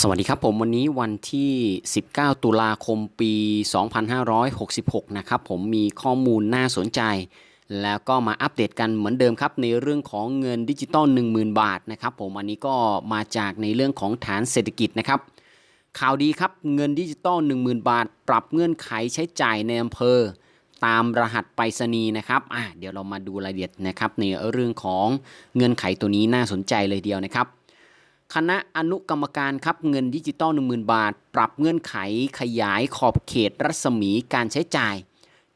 สวัสดีครับผมวันนี้วันที่ 19 ตุลาคมปี 2566 นะครับผมมีข้อมูลน่าสนใจ แล้วก็มาอัปเดตกันเหมือนเดิมครับ ในเรื่องของเงินดิจิตอล10,000 บาทนะครับผมอันนี้ก็มาจากในเรื่องของฐานเศรษฐกิจนะครับ ข่าวดีครับเงินดิจิตอล10,000 บาท ปรับเงื่อนไขใช้จ่ายในอำเภอ ตามรหัสไปรษณีย์นะครับอะเดี๋ยวเรามาดูรายละเอียดนะครับในเรื่องของเงื่อนไขตัวนี้น่าสนใจเลยเดียวนะครับ คณะอนุกรรมการครับเงินดิจิตอล10,000 บาท ปรับเงื่อนไขขยายขอบเขตรัศมีการใช้จ่าย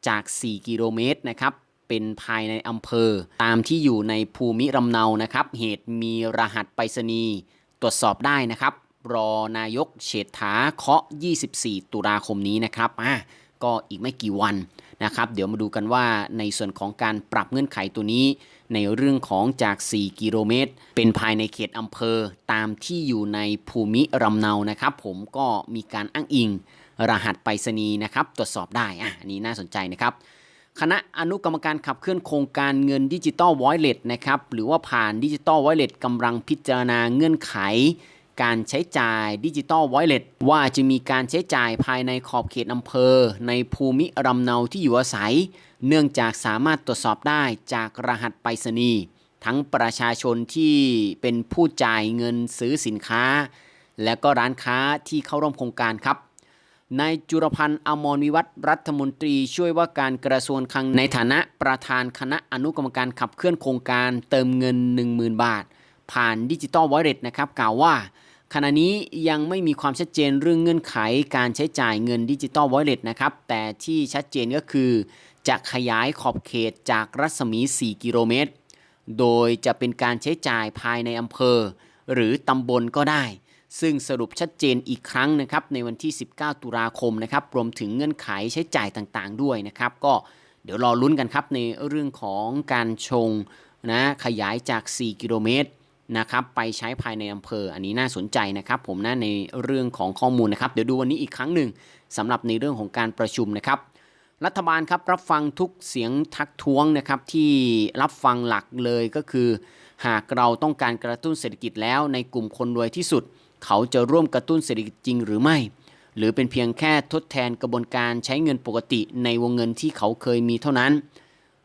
จาก 4 กิโลเมตรนะครับเป็นภายในอำเภอ ตามที่อยู่ในภูมิลำเนานะครับ เหตุมีรหัสไปรษณีย์ตรวจสอบได้นะครับ รอนายกเฉษฐาเคาะ 24 ตุลาคมนี้นะครับอะก็อีกไม่กี่วัน นะครับ เดี๋ยวมาดูกันว่าในส่วนของการปรับเงื่อนไขตัวนี้ ในเรื่องของจาก 4 กิโลเมตร เป็นภายในเขตอำเภอตามที่อยู่ในภูมิลำเนานะครับ ผมก็มีการอ้างอิง รหัสไปรษณีย์นะครับ ตรวจสอบได้อะอันนี้น่าสนใจนะครับคณะอนุกรรมการขับเคลื่อนโครงการเงินดิจิตอลวอลเล็ตนะครับหรือว่าผ่านดิจิตอลวอลเล็ตกำลังพิจารณาเงื่อนไข การใช้จ่ายดิจิตอลวอลเล็ตว่าจะมีการใช้จ่ายภายในขอบเขตอำเภอ ในภูมิลำเนาที่อยู่อาศัย เนื่องจากสามารถตรวจสอบได้จากรหัสไปรษณีย์ทั้งประชาชนที่เป็นผู้จ่ายเงินซื้อสินค้า และก็ร้านค้าที่เข้าร่วมโครงการครับนายจุรพันธ์อมรวิวัฒน์รัฐมนตรีช่วยว่าการกระทรวงคลังในฐานะประธานคณะอนุกรรมการขับเคลื่อนโครงการเติมเงิน 10,000 บาท ผ่านดิจิตอลวอลเล็ตนะครับกล่าวว่า ขณะนี้ยังไม่มีความชัดเจนเรื่องเงื่อนไขการใช้จ่ายเงินดิจิตอลวอลเล็ตนะครับ แต่ที่ชัดเจนก็คือ จะขยายขอบเขตจากรัศมี 4 กิโลเมตร โดยจะเป็นการใช้จ่ายภายในอำเภอ หรือตำบลก็ได้ ซึ่งสรุปชัดเจนอีกครั้งนะครับ ในวันที่ 19 ตุลาคมนะครับ รวมถึงเงื่อนไขใช้จ่ายต่างๆ ด้วยนะครับ ก็เดี๋ยวรอลุ้นกันครับในเรื่องของการชงนะขยายจาก 4 กิโลเมตร นะครับไปใช้ภายในอำเภออันนี้น่าสนใจนะครับผมนะในเรื่องของข้อมูลนะครับเดี๋ยวดูวันนี้อีกครั้งหนึ่งสำหรับในเรื่องของการประชุมนะครับรัฐบาลครับรับฟังทุกเสียงทักท้วงนะครับที่รับฟังหลักเลยก็คือ หากเราต้องการกระตุ้นเศรษฐกิจแล้วในกลุ่มคนรวยที่สุด เขาจะร่วมกระตุ้นเศรษฐกิจจริงหรือไม่ หรือเป็นเพียงแค่ทดแทนกระบวนการใช้เงินปกติในวงเงินที่เขาเคยมีเท่านั้น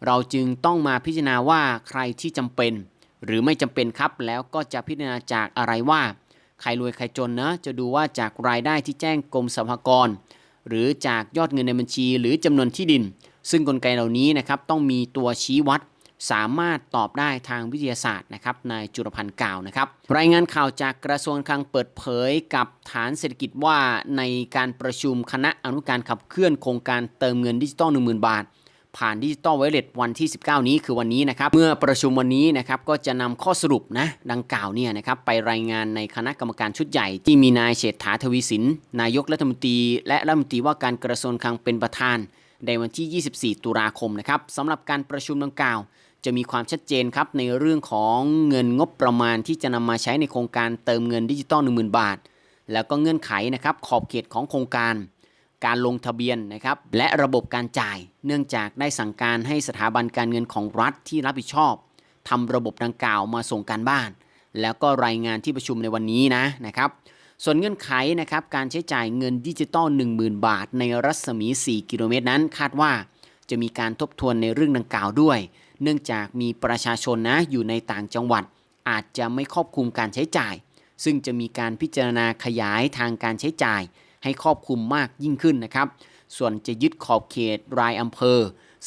เราจึงต้องมาพิจารณาว่าใครที่จำเป็น หรือไม่จำเป็นครับแล้วก็จะพิจารณาจากอะไรว่า ใครรวยใครจนนะจะดูว่าจากรายได้ที่แจ้งกรมสรรพากร หรือจากยอดเงินในบัญชี หรือจำนวนที่ดิน ซึ่งกลไกเหล่านี้นะครับต้องมีตัวชี้วัดสามารถตอบได้ทางวิทยาศาสตร์นะครับนายจุลพันธ์กล่าวนะครับ รายงานข่าวจากกระทรวงคลังเปิดเผยกับฐานเศรษฐกิจว่าในการประชุมคณะอนุการขับเคลื่อนโครงการเติมเงินดิจิตอล10,000 บาท ผ่านดิจิตอลไวเลตวันที่ 19 นี้คือวันนี้นะครับ เมื่อประชุมวันนี้นะครับก็จะนำข้อสรุปนะดังกล่าวเนี่ยนะครับไปรายงานในคณะกรรมการชุดใหญ่ที่มีนายเศรษฐาทวีสิน นายกรัฐมนตรี และรัฐมนตรีว่าการกระทรวงคลังเป็นประธาน ในวันที่ 24 ตุลาคมนะครับสำหรับการประชุมดังกล่าว จะมีความชัดเจนครับในเรื่องของเงินงบประมาณที่จะนำมาใช้ในโครงการเติมเงินดิจิตอล10,000 บาท แล้วก็เงื่อนไขนะครับขอบเขตของโครงการ การลงทะเบียนนะครับและระบบการจ่าย เนื่องจากได้สั่งการให้สถาบันการเงินของรัฐที่รับผิดชอบทำระบบดังกล่าวมาส่งการบ้าน แล้วก็รายงานที่ประชุมในวันนี้นะนะครับส่วนเงื่อนไขนะครับการใช้จ่ายเงินดิจิตอล10,000 บาท ในรัศมี 4 กิโลเมตรนั้น คาดว่าจะมีการทบทวนในเรื่องดังกล่าวด้วย เนื่องจากมีประชาชนนะอยู่ในต่างจังหวัด อาจจะไม่ครอบคลุมการใช้จ่าย ซึ่งจะมีการพิจารณาขยายทางการใช้จ่าย ให้ครอบคลุมมากยิ่งขึ้นนะครับ ส่วนจะยึดขอบเขตรายอำเภอ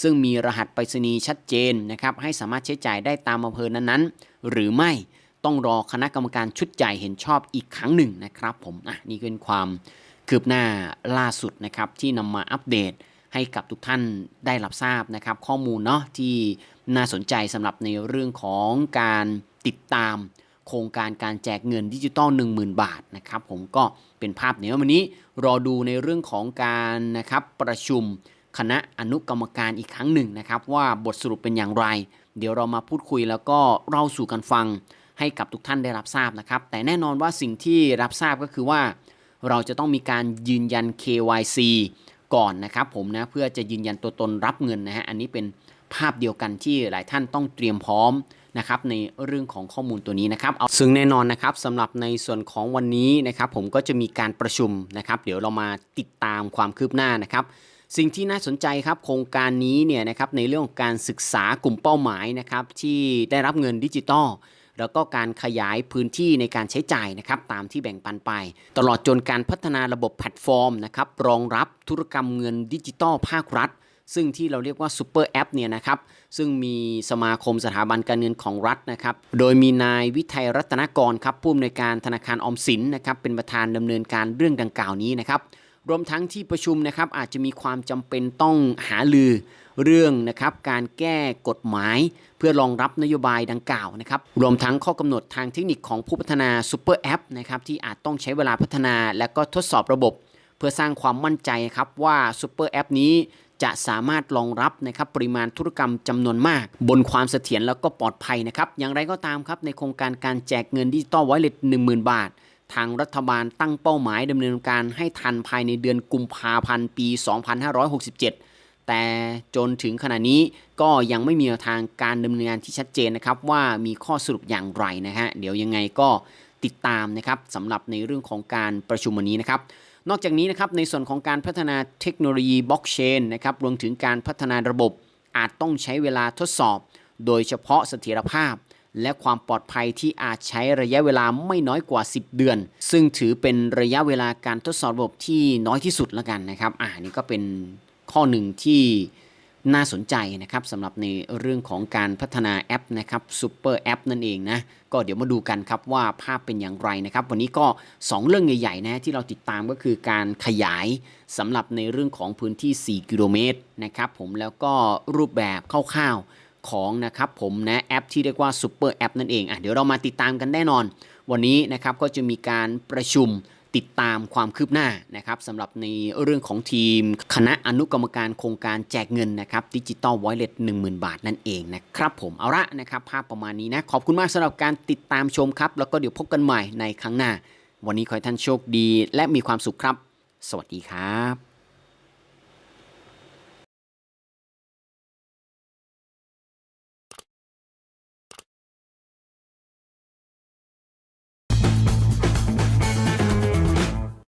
ซึ่งมีรหัสไปรษณีย์ชัดเจนนะครับ ให้สามารถใช้จ่ายได้ตามอำเภอนั้นๆ หรือไม่ต้องรอคณะกรรมการชุดใหญ่เห็นชอบอีกครั้งหนึ่งนะครับ ผมอะนี่เป็นความคืบหน้าล่าสุดนะครับที่นำมาอัปเดตให้กับทุกท่านได้รับทราบนะครับ ข้อมูลเนาะที่น่าสนใจสำหรับในเรื่องของการติดตาม โครงการการแจกเงินดิจิตอล10,000 บาทนะครับผมก็เป็นภาพในวันนี้รอดูในเรื่องของการนะครับประชุมคณะอนุกรรมการอีกครั้งหนึ่งนะครับ ว่าบทสรุปเป็นอย่างไร เดี๋ยวเรามาพูดคุยแล้วก็เล่าสู่กันฟังให้กับทุกท่านได้รับทราบนะครับ แต่แน่นอนว่าสิ่งที่รับทราบก็คือว่า เราจะต้องมีการยืนยัน KYC ก่อนนะครับผมนะเพื่อจะยืนยันตัวตนรับเงินนะฮะอันนี้เป็น ภาพเดียวกันที่หลายท่านต้องเตรียมพร้อมนะครับในเรื่องของข้อมูลตัวนี้นะครับเอาซึ่งแน่นอนนะครับสำหรับในส่วนของวันนี้นะครับผมก็จะมีการประชุมนะครับ เดี๋ยวเรามาติดตามความคืบหน้านะครับ สิ่งที่น่าสนใจครับโครงการนี้เนี่ยนะครับในเรื่องของการศึกษากลุ่มเป้าหมายนะครับที่ได้รับเงินดิจิตอลแล้วก็การขยายพื้นที่ในการใช้จ่ายนะครับตามที่แบ่งปันไป ตลอดจนการพัฒนาระบบแพลตฟอร์มนะครับรองรับธุรกรรมเงินดิจิตอลภาครัฐ ซึ่งที่เราเรียกว่าซูเปอร์แอปเนี่ยนะครับซึ่งมีสมาคมสถาบันการเงินของรัฐนะครับโดยมีนายวิทัยรัตนกรครับผู้อำนวยการธนาคารออมสินนะครับเป็นประธานดำเนินการเรื่องดังกล่าวนี้นะครับรวมทั้งที่ประชุมนะครับอาจจะมีความจำเป็นต้องหาลือเรื่องนะครับการแก้กฎหมายเพื่อรองรับนโยบายดังกล่าวนะครับรวมทั้งข้อกำหนดทางเทคนิคของผู้พัฒนาซูเปอร์แอปนะครับที่อาจต้องใช้เวลาพัฒนาและก็ทดสอบระบบ เพื่อสร้างความมั่นใจครับว่าซูเปอร์แอปนี้ จะสามารถรองรับนะครับปริมาณธุรกรรมจำนวนมาก บนความเสถียรแล้วก็ปลอดภัยนะครับ อย่างไรก็ตามครับในโครงการการแจกเงินดิจิตอลไวเลต10,000บาท ทางรัฐบาลตั้งเป้าหมายดำเนินการให้ทันภายในเดือนกุมภาพันธ์ปี 2567แต่จนถึงขณะนี้ก็ยังไม่มีแนวทางการดำเนินงานที่ชัดเจนนะครับว่ามีข้อสรุปอย่างไรนะฮะเดี๋ยวยังไงก็ติดตามนะครับสำหรับในเรื่องของการประชุมวันนี้นะครับ นอกจากนี้นะครับในส่วนของการพัฒนาเทคโนโลยีบล็อกเชนนะครับรวมถึงการพัฒนาระบบอาจต้องใช้เวลาทดสอบ โดยเฉพาะเสถียรภาพ และความปลอดภัยที่อาจใช้ระยะเวลาไม่น้อยกว่า 10 เดือน ซึ่งถือเป็นระยะเวลาการทดสอบระบบที่น้อยที่สุดแล้วกันนะครับอ่านี่ก็เป็นข้อหนึ่งที่ น่าสนใจนะครับสำหรับในเรื่องของการพัฒนาแอปนะครับซูเปอร์แอปนั่นเองนะก็เดี๋ยวมาดูกันครับว่าภาพเป็นอย่างไรนะครับ วันนี้ก็ 2 เรื่องใหญ่ๆนะที่เราติดตามก็คือการขยายสำหรับในเรื่องของพื้นที่ 4 กิโลเมตรนะครับผมแล้วก็รูปแบบคร่าวๆของนะครับผมนะแอปที่เรียกว่าซูเปอร์แอปนั่นเองอะเดี๋ยวเรามาติดตามกันแน่นอน วันนี้นะครับก็จะมีการประชุม ติดตามความคืบหน้านะครับสำหรับในเรื่องของทีม คณะอนุกรรมการโครงการแจกเงินนะครับดิจิตอลไวเล็ตหนึ่งหมื่นบาทนั่นเองนะครับผมเอาละนะครับภาพประมาณนี้นะ ขอบคุณมากสำหรับการติดตามชมครับ แล้วก็เดี๋ยวพบกันใหม่ในครั้งหน้า วันนี้ขอให้ท่านโชคดี และมีความสุขครับ สวัสดีครับ